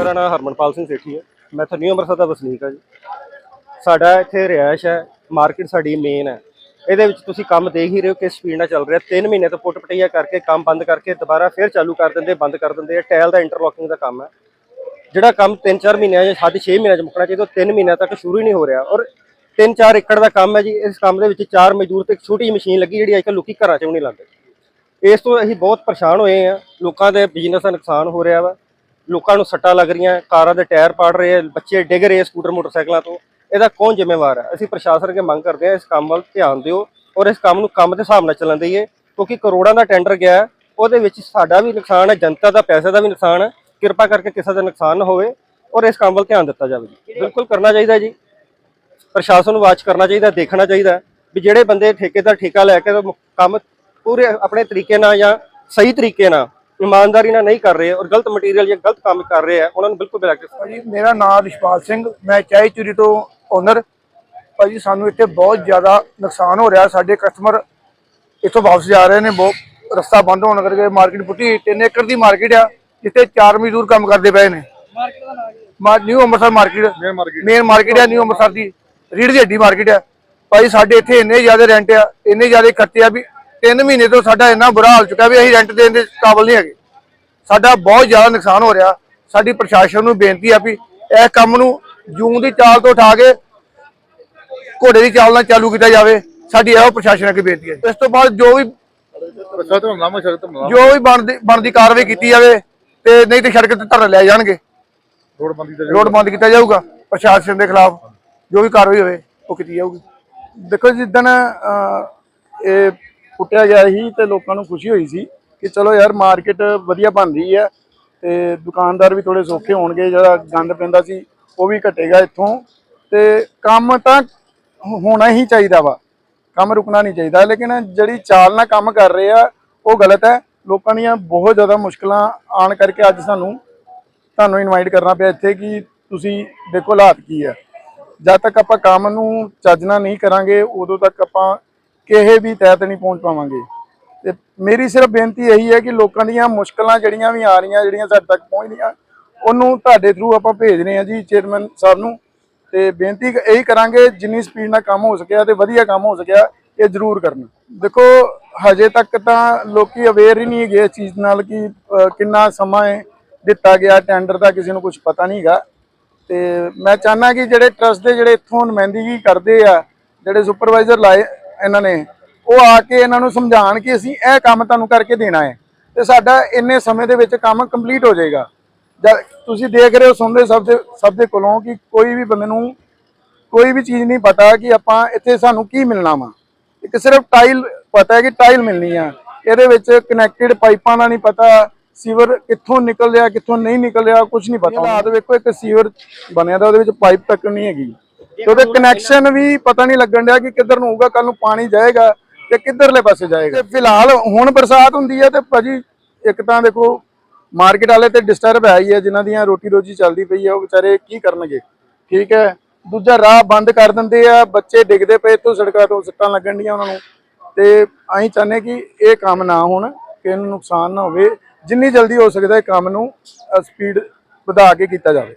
ਮੇਰਾ ਨਾਮ ਹਰਮਨਪਾਲ ਸਿੰਘ ਸੇਠੀ ਹੈ। ਮੈਂ ਇੱਥੇ ਨਿਊ ਅੰਮ੍ਰਿਤਸਰ ਦਾ ਵਸਨੀਕ ਹਾਂ ਜੀ। ਸਾਡਾ ਇੱਥੇ ਰਿਹਾਇਸ਼ ਹੈ, ਮਾਰਕੀਟ ਸਾਡੀ ਮੇਨ ਹੈ। ਇਹਦੇ ਵਿੱਚ ਤੁਸੀਂ ਕੰਮ ਦੇਖ ਹੀ ਰਹੇ ਹੋ ਕਿਸ ਸਪੀਡ ਨਾਲ ਚੱਲ ਰਿਹਾ। 3 ਮਹੀਨੇ ਤੋਂ ਪੁੱਟ ਪਟਈਆ ਕਰਕੇ ਕੰਮ ਬੰਦ ਕਰਕੇ ਦੁਬਾਰਾ ਫਿਰ ਚਾਲੂ ਕਰ ਦਿੰਦੇ, ਬੰਦ ਕਰ ਦਿੰਦੇ। ਆ ਟਾਇਲ ਦਾ ਇੰਟਰਲੋਕਿੰਗ ਦਾ ਕੰਮ ਹੈ। ਜਿਹੜਾ ਕੰਮ 3-4 ਮਹੀਨਿਆਂ ਜਾਂ ਸਾਢੇ 6 ਮਹੀਨਿਆਂ ਚ ਮੁੱਕਣਾ ਚਾਹੀਦਾ, ਉਹ 3 ਮਹੀਨਿਆਂ ਤੱਕ ਸ਼ੁਰੂ ਹੀ ਨਹੀਂ ਹੋ ਰਿਹਾ। ਔਰ 3-4 ਏਕੜ ਦਾ ਕੰਮ ਹੈ ਜੀ। ਇਸ ਕੰਮ ਦੇ ਵਿੱਚ ਚਾਰ ਮਜ਼ਦੂਰ ਤੇ ਇੱਕ ਛੋਟੀ ਜਿਹੀ ਮਸ਼ੀਨ ਲੱਗੀ ਜਿਹੜੀ ਅੱਜਕੱਲ ਲੋਕੀ ਘਰਾਂ 'ਚ ਵੀ ਨਹੀਂ ਲਾਉਂਦੇ। ਇਸ ਤੋਂ ਅਸੀਂ ਬਹੁਤ ਪਰੇਸ਼ਾਨ ਹੋਏ ਆ ਲੋਕਾਂ ਦੇ ਬਿਜ਼ਨਸ ਦਾ ਨੁਕਸਾਨ ਹੋ ਰਿਹਾ ਵਾ। ਲੋਕਾਂ ਨੂੰ ਸੱਟਾਂ ਲੱਗ ਰਹੀਆਂ ਕਾਰਾਂ ਦੇ ਟਾਇਰ ਪਾੜ ਰਹੇ ਆ ਬੱਚੇ ਡਿੱਗ ਰਹੇ ਆ ਸਕੂਟਰ ਮੋਟਰਸਾਈਕਲਾਂ ਤੋਂ। ਇਹਦਾ ਕੌਣ ਜ਼ਿੰਮੇਵਾਰ ਹੈ ਅਸੀਂ ਪ੍ਰਸ਼ਾਸਨ ਅੱਗੇ ਮੰਗ ਕਰਦੇ ਹਾਂ ਇਸ ਕੰਮ ਵੱਲ ਧਿਆਨ ਦਿਓ ਔਰ ਇਸ ਕੰਮ ਨੂੰ ਕੰਮ ਦੇ ਹਿਸਾਬ ਨਾਲ ਚੱਲਣ ਦਈਏ ਕਿਉਂਕਿ ਕਰੋੜਾਂ ਦਾ ਟੈਂਡਰ ਗਿਆ ਉਹਦੇ ਵਿੱਚ ਸਾਡਾ ਵੀ ਨੁਕਸਾਨ ਹੈ ਜਨਤਾ ਦਾ ਪੈਸੇ ਦਾ ਵੀ ਨੁਕਸਾਨ ਹੈ ਕਿਰਪਾ ਕਰਕੇ ਕਿਸੇ ਦਾ ਨੁਕਸਾਨ ਨਾ ਹੋਵੇ ਔਰ ਇਸ ਕੰਮ ਵੱਲ ਧਿਆਨ ਦਿੱਤਾ ਜਾਵੇ ਜੀ। ਬਿਲਕੁਲ ਕਰਨਾ ਚਾਹੀਦਾ ਜੀ। ਪ੍ਰਸ਼ਾਸਨ ਨੂੰ ਵਾਚ ਕਰਨਾ ਚਾਹੀਦਾ ਦੇਖਣਾ ਚਾਹੀਦਾ ਵੀ ਜਿਹੜੇ ਬੰਦੇ ਠੇਕੇਦਾਰ ਠੇਕਾ ਲੈ ਕੇ ਕੰਮ ਪੂਰੇ ਆਪਣੇ ਤਰੀਕੇ ਨਾਲ ਜਾਂ ਸਹੀ ਤਰੀਕੇ ਨਾਲ ਇਮਾਨਦਾਰੀ ਨਾਲ ਨਹੀਂ ਕਰ ਰਹੇ ਔਰ ਗਲਤ ਮਟੀਰੀਅਲ ਜਾਂ ਗਲਤ ਕੰਮ ਕਰ ਰਹੇ ਆ ਉਹਨਾਂ ਨੂੰ ਬਿਲਕੁਲ ਬਲੈਕ ਭਾਜੀ ਮੇਰਾ ਨਾਮ ਰਿਸ਼ਪਾਲ ਸਿੰਘ ਮੈਂ ਚਾਈ ਚੂਰੀ ਤੋਂ ਓਨਰ ਭਾਜੀ ਸਾਨੂੰ ਇੱਥੇ ਬਹੁਤ ਜ਼ਿਆਦਾ ਨੁਕਸਾਨ ਹੋ ਰਿਹਾ ਸਾਡੇ ਕਸਟਮਰ ਇੱਥੋਂ ਵਾਪਸ ਜਾ ਰਹੇ ਨੇ ਬਹੁਤ ਰਸਤਾ ਬੰਦ ਹੋਣ ਕਰਕੇ ਮਾਰਕੀਟ ਪੁੱਟੀ 3 ਏਕੜ ਦੀ ਮਾਰਕੀਟ ਆ ਜਿੱਥੇ ਚਾਰ ਮਜ਼ਦੂਰ ਕੰਮ ਕਰਦੇ ਪਏ ਨੇ। ਮਾਰਕੀਟ ਦਾ ਨਾਮ new Amritsar market main market main market ਆ ਨਿਊ ਅੰਮ੍ਰਿਤਸਰ ਦੀ। ਰੀੜ ਦੀ ਹੱਡੀ ਮਾਰਕੀਟ ਆ। ਭਾਈ ਸਾਡੇ ਇੱਥੇ ਇੰਨੇ ਜ਼ਿਆਦਾ ਰੈਂਟ ਆ ਇੰਨੇ ਜ਼ਿਆਦਾ ਖਰਚੇ ਆ ਵੀ 3 ਮਹੀਨੇ ਤੋਂ ਸਾਡਾ ਇੰਨਾ ਬੁਰਾ ਹਾਲ ਚੁੱਕਾ ਵੀ ਅਸੀਂ ਰੈਂਟ ਦੇਣ ਦੇ ਕਾਬਲ ਨਹੀਂ ਹੈਗੇ। ਸਾਡਾ ਬਹੁਤ ਜ਼ਿਆਦਾ ਨੁਕਸਾਨ ਹੋ ਰਿਹਾ। ਸਾਡੀ ਪ੍ਰਸ਼ਾਸਨ ਨੂੰ ਬੇਨਤੀ ਆ ਵੀ ਇਹ ਕੰਮ ਨੂੰ ਜੂਨ ਦੀ ਚਾਲ ਤੋਂ ਉਠਾ ਕੇ ਘੋੜੇ ਦੀ ਚਾਲ ਨਾਲ ਚਾਲੂ ਕੀਤਾ ਜਾਵੇ। ਸਾਡੀ ਇਹੋ ਪ੍ਰਸ਼ਾਸਨ ਅੱਗੇ ਬੇਨਤੀ ਹੈ ਇਸ ਤੋਂ ਬਾਅਦ ਜੋ ਵੀ ਜੋ ਵੀ ਬਣਦੀ ਬਣਦੀ ਕਾਰਵਾਈ ਕੀਤੀ ਜਾਵੇ ਤੇ ਨਹੀਂ ਤੇ ਸੜਕ ਤੇ ਧਰਨ ਲੈ ਜਾਣਗੇ। ਰੋਡ ਬੰਦੀ ਤੇ ਰੋਡ ਬੰਦ ਕੀਤਾ ਜਾਊਗਾ। ਪ੍ਰਸ਼ਾਸਨ ਦੇ ਖਿਲਾਫ ਜੋ ਵੀ ਕਾਰਵਾਈ ਹੋਵੇ ਉਹ ਕੀਤੀ ਜਾਊਗੀ। ਦੇਖੋ ਜਿੱਦਣ ਇਹ ਕੁੱਟਿਆ ਗਿਆ ਸੀ ਤੇ ਲੋਕਾਂ ਨੂੰ ਖੁਸ਼ੀ ਹੋਈ ਸੀ ਕਿ ਚਲੋ ਯਾਰ ਮਾਰਕੀਟ ਵਧੀਆ ਬਣ ਰਹੀ ਹੈ ਤੇ ਦੁਕਾਨਦਾਰ ਵੀ ਥੋੜੇ ਸੌਖੇ ਹੋਣਗੇ, ਜਿਹੜਾ ਗੰਦ ਪੈਂਦਾ ਸੀ, ਉਹ ਵੀ ਘਟੇਗਾ ਇੱਥੋਂ। ਤੇ ਕੰਮ ਤਾਂ ਹੋਣਾ ਹੀ ਚਾਹੀਦਾ ਵਾ, ਕੰਮ ਰੁਕਣਾ ਨਹੀਂ ਚਾਹੀਦਾ, ਲੇਕਿਨ ਜਿਹੜੀ ਚਾਲ ਨਾਲ ਕੰਮ ਕਰ ਰਹੇ ਆ, ਉਹ ਗਲਤ ਹੈ। ਲੋਕਾਂ ਦੀਆਂ ਬਹੁਤ ਜ਼ਿਆਦਾ ਮੁਸ਼ਕਲਾਂ ਆਣ ਕਰਕੇ ਅੱਜ ਸਾਨੂੰ, ਤੁਹਾਨੂੰ ਇਨਵਾਈਟ ਕਰਨਾ ਪਿਆ ਇੱਥੇ ਕਿ ਤੁਸੀਂ ਦੇਖੋ ਹਾਲਾਤ ਕੀ ਹੈ ਜਦ ਤੱਕ ਆਪਾਂ ਕੰਮ ਨੂੰ ਚੱਜਣਾ ਨਹੀਂ ਕਰਾਂਗੇ, ਉਦੋਂ ਤੱਕ ਆਪਾਂ ਕਿਸੇ ਵੀ ਤਹਿ ਤੇ ਨਹੀਂ ਪਹੁੰਚ ਪਾਵਾਂਗੇ। ਤੇ ਮੇਰੀ ਸਿਰਫ ਬੇਨਤੀ ਇਹੀ ਹੈ ਕਿ ਲੋਕਾਂ ਦੀਆਂ ਮੁਸ਼ਕਲਾਂ ਜਿਹੜੀਆਂ ਵੀ ਆ ਰਹੀਆਂ, ਜਿਹੜੀਆਂ ਸਾਡੇ ਤੱਕ ਪਹੁੰਚਦੀਆਂ, ਉਹਨੂੰ ਤੁਹਾਡੇ ਥਰੂ ਆਪਾਂ ਭੇਜ ਰਹੇ ਹਾਂ ਜੀ ਚੇਅਰਮੈਨ ਸਾਹਿਬ ਨੂੰ। ਤੇ ਬੇਨਤੀ ਇਹੀ ਕਰਾਂਗੇ, ਜਿੰਨੀ ਸਪੀਡ ਨਾਲ ਕੰਮ ਹੋ ਸਕਿਆ ਤੇ ਵਧੀਆ ਕੰਮ ਹੋ ਸਕਿਆ, ਇਹ ਜ਼ਰੂਰ ਕਰਨਾ। ਦੇਖੋ, ਹਜੇ ਤੱਕ ਤਾਂ ਲੋਕੀ ਅਵੇਅਰ ਹੀ ਨਹੀਂ ਹੈਗੇ ਇਸ ਚੀਜ਼ ਨਾਲ ਕਿ ਕਿੰਨਾ ਸਮਾਂ ਦਿੱਤਾ ਗਿਆ ਟੈਂਡਰ ਦਾ ਕਿਸੇ ਨੂੰ ਕੁਝ ਪਤਾ ਨਹੀਂ ਹੈਗਾ। ਤੇ ਮੈਂ ਚਾਹਨਾ ਕਿ ਜਿਹੜੇ ਟਰਸਟ ਦੇ ਜਿਹੜੇ ਇੱਥੋਂ ਨੁਮਾਇੰਦਗੀ ਕਰਦੇ ਆ, ਜਿਹੜੇ ਸੁਪਰਵਾਈਜ਼ਰ ਲਾਏ ਇਹਨਾਂ ਨੇ, ਉਹ ਆ ਕੇ ਇਹਨਾਂ ਨੂੰ ਸਮਝਾਉਣ ਕਿ ਅਸੀਂ ਇਹ ਕੰਮ ਤੁਹਾਨੂੰ ਕਰਕੇ ਦੇਣਾ ਹੈ ਤੇ ਸਾਡਾ ਇੰਨੇ ਸਮੇਂ ਦੇ ਵਿੱਚ ਕੰਮ ਕੰਪਲੀਟ ਹੋ ਜਾਏਗਾ। ਜਦ ਤੁਸੀਂ ਦੇਖ ਰਹੇ ਹੋ, ਸੁਣਦੇ ਸਭ ਦੇ ਸਭ ਦੇ ਕੋਲੋਂ ਕਿ ਕੋਈ ਵੀ ਬੰਦੇ ਨੂੰ ਕੋਈ ਵੀ ਚੀਜ਼ ਨਹੀਂ ਪਤਾ ਕਿ ਆਪਾਂ ਇੱਥੇ ਸਾਨੂੰ ਕੀ ਮਿਲਣਾ ਵਾ। ਇੱਕ ਸਿਰਫ ਟਾਈਲ ਪਤਾ ਹੈ ਕਿ ਟਾਈਲ ਮਿਲਣੀ ਆ। ਇਹਦੇ ਵਿੱਚ ਕਨੈਕਟਡ ਪਾਈਪਾਂ ਦਾ ਨਹੀਂ ਪਤਾ, ਸੀਵਰ ਕਿੱਥੋਂ ਨਿਕਲ ਰਿਹਾ, ਕਿੱਥੋਂ ਨਹੀਂ ਨਿਕਲ ਰਿਹਾ ਕੁਝ ਨਹੀਂ ਪਤਾ। ਹਾਲਾਤ ਵੇਖੋ, ਇੱਕ ਸੀਵਰ ਬਣਿਆ ਦਾ ਉਹਦੇ ਵਿੱਚ ਪਾਈਪ ਤੱਕ ਨਹੀਂ ਹੈਗੀ। ਤੇ ਉਹਦੇ ਕਨੈਕਸ਼ਨ ਵੀ ਪਤਾ ਨਹੀਂ ਲੱਗਣ ਡਿਆ ਕਿ ਕਿੱਧਰ ਨੂੰ ਹੋਊਗਾ ਕੱਲ ਨੂੰ ਪਾਣੀ ਜਾਏਗਾ ਤੇ ਕਿੱਧਰਲੇ ਪਾਸੇ ਜਾਏਗਾ। ਤੇ ਫਿਲਹਾਲ ਹੁਣ ਬਰਸਾਤ ਹੁੰਦੀ ਹੈ ਤੇ ਭਾਜੀ ਇੱਕ ਤਾਂ ਦੇਖੋ ਮਾਰਕੀਟ ਵਾਲੇ ਤੇ ਡਿਸਟਰਬ ਹੈ ਹੀ ਹੈ ਜਿਨ੍ਹਾਂ ਦੀਆਂ ਰੋਟੀ ਰੋਜੀ ਚੱਲਦੀ ਪਈ ਹੈ ਉਹ ਵਿਚਾਰੇ ਕੀ ਕਰਨਗੇ? ਠੀਕ ਹੈ ਦੂਜਾ ਰਾਹ ਬੰਦ ਕਰ ਦਿੰਦੇ ਆ ਬੱਚੇ ਡਿੱਗਦੇ ਪਏ ਤੋਂ ਸੜਕਾਂ ਤੋਂ ਸੱਟਾਂ ਲੱਗਣ ਡੀਆਂ ਉਹਨਾਂ ਨੂੰ। ਤੇ ਅਸੀਂ ਚਾਹੁੰਦੇ ਕਿ ਇਹ ਕੰਮ ਨਾ ਹੋਣ ਕਿ ਇਹਨੂੰ ਨੁਕਸਾਨ ਨਾ ਹੋਵੇ ਜਿੰਨੀ ਜਲਦੀ ਹੋ ਸਕਦਾ ਇਹ ਕੰਮ ਨੂੰ ਸਪੀਡ ਵਧਾ ਕੇ ਕੀਤਾ ਜਾਵੇ।